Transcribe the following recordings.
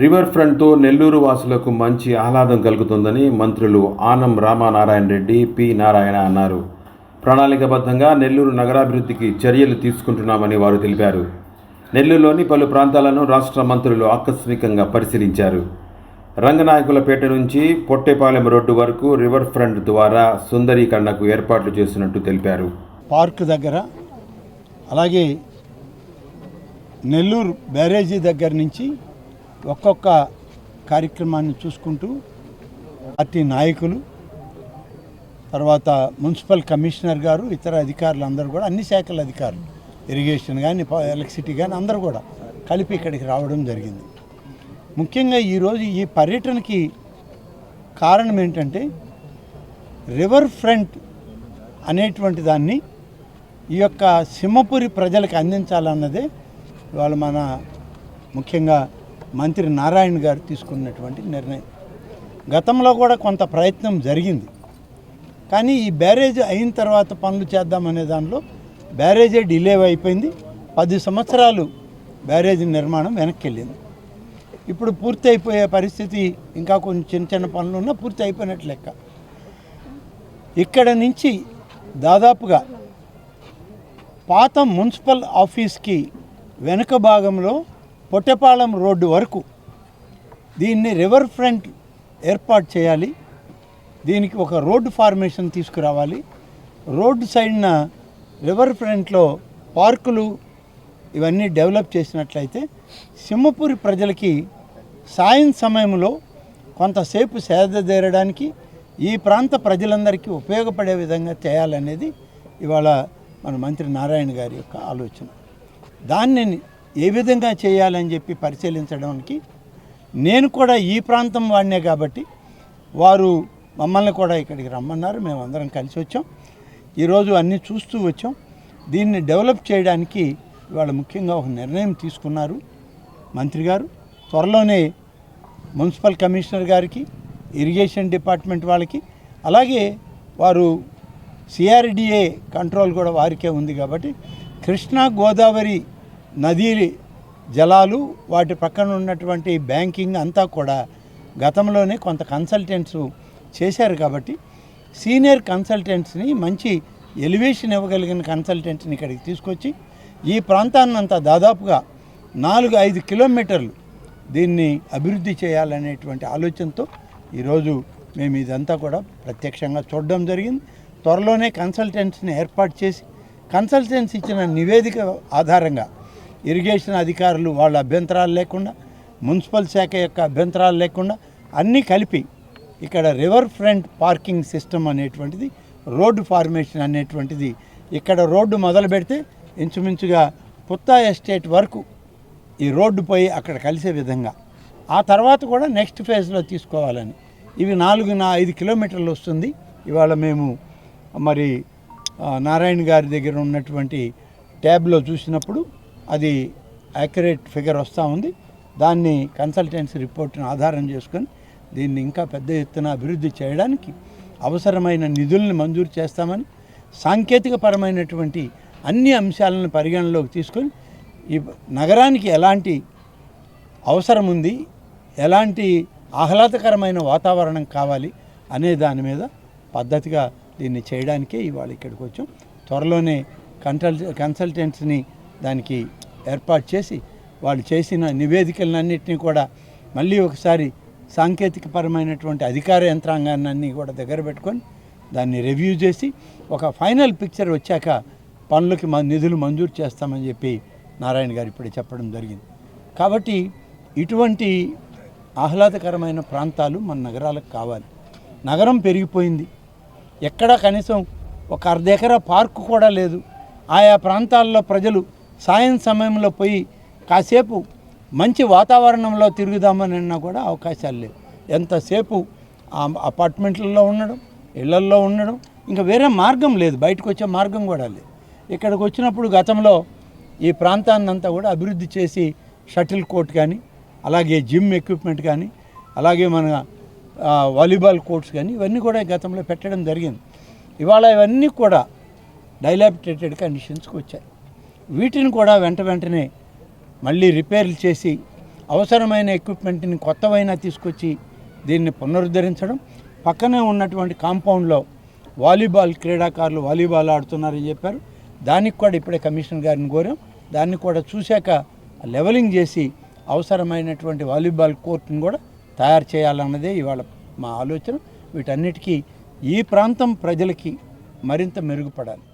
River ఫ్రంట్తో Nellore వాసులకు మంచి ఆహ్లాదం కలుగుతుందని మంత్రులు ఆనం రామానారాయణ రెడ్డి పి నారాయణ అన్నారు. ప్రణాళికబద్ధంగా నెల్లూరు నగరాభివృద్ధికి చర్యలు తీసుకుంటున్నామని వారు తెలిపారు. నెల్లూరులోని పలు ప్రాంతాలను రాష్ట్ర మంత్రులు ఆకస్మికంగా పరిశీలించారు. రంగనాయకులపేట నుంచి పొట్టేపాలెం రోడ్డు వరకు రివర్ ఫ్రంట్ ద్వారా సుందరీకరణకు ఏర్పాట్లు చేస్తున్నట్టు తెలిపారు. పార్క్ దగ్గర అలాగే నెల్లూరు బ్యారేజీ దగ్గర నుంచి ఒక్కొక్క కార్యక్రమాన్ని చూసుకుంటూ పార్టీ నాయకులు తర్వాత మున్సిపల్ కమిషనర్ గారు ఇతర అధికారులు అందరూ కూడా అన్ని శాఖల అధికారులు ఇరిగేషన్ కానీ ఎలక్ట్రిసిటీ కానీ అందరూ కూడా కలిపి ఇక్కడికి రావడం జరిగింది. ముఖ్యంగా ఈరోజు ఈ పర్యటనకి కారణం ఏంటంటే రివర్ ఫ్రంట్ అనేటువంటి దాన్ని ఈ యొక్క సింహపురి ప్రజలకు అందించాలన్నదే ఇవాళ మన ముఖ్యంగా మంత్రి నారాయణ గారు తీసుకున్నటువంటి నిర్ణయం. గతంలో కూడా కొంత ప్రయత్నం జరిగింది. కానీ ఈ బ్యారేజ్ అయిన తర్వాత పనులు చేద్దామనే దానిలో బ్యారేజే డిలే అయిపోయింది. పది సంవత్సరాలు బ్యారేజ్ నిర్మాణం వెనక్కి వెళ్ళింది ఇప్పుడు పూర్తి అయిపోయే పరిస్థితి ఇంకా కొన్ని చిన్న చిన్న పనులు ఉన్నా పూర్తి అయిపోయినట్లు లెక్క. ఇక్కడ నుంచి దాదాపుగా పాత మున్సిపల్ ఆఫీస్కి వెనుక భాగంలో పొట్టెపాలెం రోడ్డు వరకు దీన్ని రివర్ ఫ్రంట్ ఏర్పాటు చేయాలి. దీనికి ఒక రోడ్డు ఫార్మేషన్ తీసుకురావాలి. రోడ్డు సైడ్న రివర్ ఫ్రంట్లో పార్కులు ఇవన్నీ డెవలప్ చేసినట్లయితే సింహపూరి ప్రజలకి సాయం సమయంలో కొంతసేపు సేదదేరడానికి ఈ ప్రాంత ప్రజలందరికీ ఉపయోగపడే విధంగా చేయాలనేది ఇవాళ మన మంత్రి నారాయణ గారి యొక్క ఆలోచన. దాన్ని ఏ విధంగా చేయాలని చెప్పి పరిశీలించడానికి నేను కూడా ఈ ప్రాంతం వాడినే కాబట్టి వారు మమ్మల్ని కూడా ఇక్కడికి రమ్మన్నారు. మేము అందరం కలిసి వచ్చాం. ఈరోజు అన్నీ చూస్తూ వచ్చాం. దీన్ని డెవలప్ చేయడానికి వాళ్ళు ముఖ్యంగా ఒక నిర్ణయం తీసుకున్నారు మంత్రి గారు. త్వరలోనే మున్సిపల్ కమిషనర్ గారికి ఇరిగేషన్ డిపార్ట్మెంట్ వాళ్ళకి అలాగే వారు సిఆర్డిఏ కంట్రోల్ కూడా వారికే ఉంది కాబట్టి కృష్ణా గోదావరి నదీ జలాలు వాటి పక్కన ఉన్నటువంటి బ్యాంకింగ్ అంతా కూడా గతంలోనే కొంత కన్సల్టెంట్స్ చేశారు కాబట్టి సీనియర్ కన్సల్టెంట్స్ని మంచి ఎలివేషన్ ఇవ్వగలిగిన కన్సల్టెంట్ని ఇక్కడికి తీసుకొచ్చి ఈ ప్రాంతాన్నంతా దాదాపుగా నాలుగు ఐదు కిలోమీటర్లు దీన్ని అభివృద్ధి చేయాలనేటువంటి ఆలోచనతో ఈరోజు మేము ఇదంతా కూడా ప్రత్యక్షంగా చూడడం జరిగింది. త్వరలోనే కన్సల్టెంట్స్ని ఏర్పాటు చేసి కన్సల్టెంట్స్ ఇచ్చిన నివేదిక ఆధారంగా ఇరిగేషన్ అధికారులు వాళ్ళ అభ్యంతరాలు లేకుండా మున్సిపల్ శాఖ యొక్క అభ్యంతరాలు లేకుండా అన్నీ కలిపి ఇక్కడ రివర్ ఫ్రంట్ పార్కింగ్ సిస్టమ్ అనేటువంటిది రోడ్డు ఫార్మేషన్ అనేటువంటిది ఇక్కడ రోడ్డు మొదలు పెడితే ఇంచుమించుగా పుత్తా ఎస్టేట్ వరకు ఈ రోడ్డు పోయి అక్కడ కలిసే విధంగా. ఆ తర్వాత కూడా నెక్స్ట్ ఫేజ్లో తీసుకోవాలని. ఇవి నాలుగు నా ఐదు కిలోమీటర్లు వస్తుంది. ఇవాళ మేము మరి నారాయణ గారి దగ్గర ఉన్నటువంటి ట్యాబ్లో చూసినప్పుడు అది యాక్యురేట్ ఫిగర్ వస్తూ ఉంది. దాన్ని కన్సల్టెన్సీ రిపోర్ట్ను ఆధారం చేసుకొని దీన్ని ఇంకా పెద్ద ఎత్తున అభివృద్ధి చేయడానికి అవసరమైన నిధుల్ని మంజూరు చేస్తామని సాంకేతికపరమైనటువంటి అన్ని అంశాలను పరిగణలోకి తీసుకొని ఈ నగరానికి ఎలాంటి అవసరం ఉంది ఎలాంటి ఆహ్లాదకరమైన వాతావరణం కావాలి అనే దాని మీద పద్ధతిగా దీన్ని చేయడానికే ఇవాళ ఇక్కడికి వచ్చాం. త్వరలోనే కన్సల్ కన్సల్టెంట్స్ని దానికి ఏర్పాటు చేసి వాళ్ళు చేసిన నివేదికలన్నింటినీ కూడా మళ్ళీ ఒకసారి సాంకేతికపరమైనటువంటి అధికార యంత్రాంగాన్ని అన్నీ కూడా దగ్గర పెట్టుకొని దాన్ని రివ్యూ చేసి ఒక ఫైనల్ పిక్చర్ వచ్చాక పనులకి మా నిధులు మంజూరు చేస్తామని చెప్పి నారాయణ గారు ఇప్పుడే చెప్పడం జరిగింది. కాబట్టి ఇటువంటి ఆహ్లాదకరమైన ప్రాంతాలు మన నగరాలకు కావాలి. నగరం పెరిగిపోయింది. ఎక్కడా కనీసం ఒక అర్ధ ఎకరా పార్కు కూడా లేదు. ఆయా ప్రాంతాల్లో ప్రజలు సాయం సమయంలో పోయి కాసేపు మంచి వాతావరణంలో తిరుగుదామని అన్నా కూడా అవకాశాలు లేవు. ఎంతసేపు అపార్ట్మెంట్లలో ఉండడం ఇళ్ళల్లో ఉండడం ఇంకా వేరే మార్గం లేదు. బయటకు వచ్చే మార్గం కూడా లేదు. ఇక్కడికి వచ్చినప్పుడు గతంలో ఈ ప్రాంతాన్నంతా కూడా అభివృద్ధి చేసి షటిల్ కోర్ట్ కానీ అలాగే జిమ్ ఎక్విప్మెంట్ కానీ అలాగే మన వాలీబాల్ కోర్ట్స్ కానీ ఇవన్నీ కూడా గతంలో పెట్టడం జరిగింది. ఇవాళ ఇవన్నీ కూడా డైలాబిటేటెడ్ కండిషన్స్కి వచ్చాయి. వీటిని కూడా వెంట వెంటనే మళ్ళీ రిపేర్లు చేసి అవసరమైన ఎక్విప్మెంట్ని కొత్తవైనా తీసుకొచ్చి దీన్ని పునరుద్ధరించడం పక్కనే ఉన్నటువంటి కాంపౌండ్లో వాలీబాల్ క్రీడాకారులు వాలీబాల్ ఆడుతున్నారని చెప్పారు. దానికి కూడా ఇప్పుడే కమిషనర్ గారిని కోరాం. దాన్ని కూడా చూశాక లెవలింగ్ చేసి అవసరమైనటువంటి వాలీబాల్ కోర్టును కూడా తయారు చేయాలన్నదే ఇవాళ మా ఆలోచన. వీటన్నిటికీ ఈ ప్రాంతం ప్రజలకి మరింత మెరుగుపడాలి.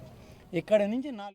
ఇక్కడ నుంచి నాలుగు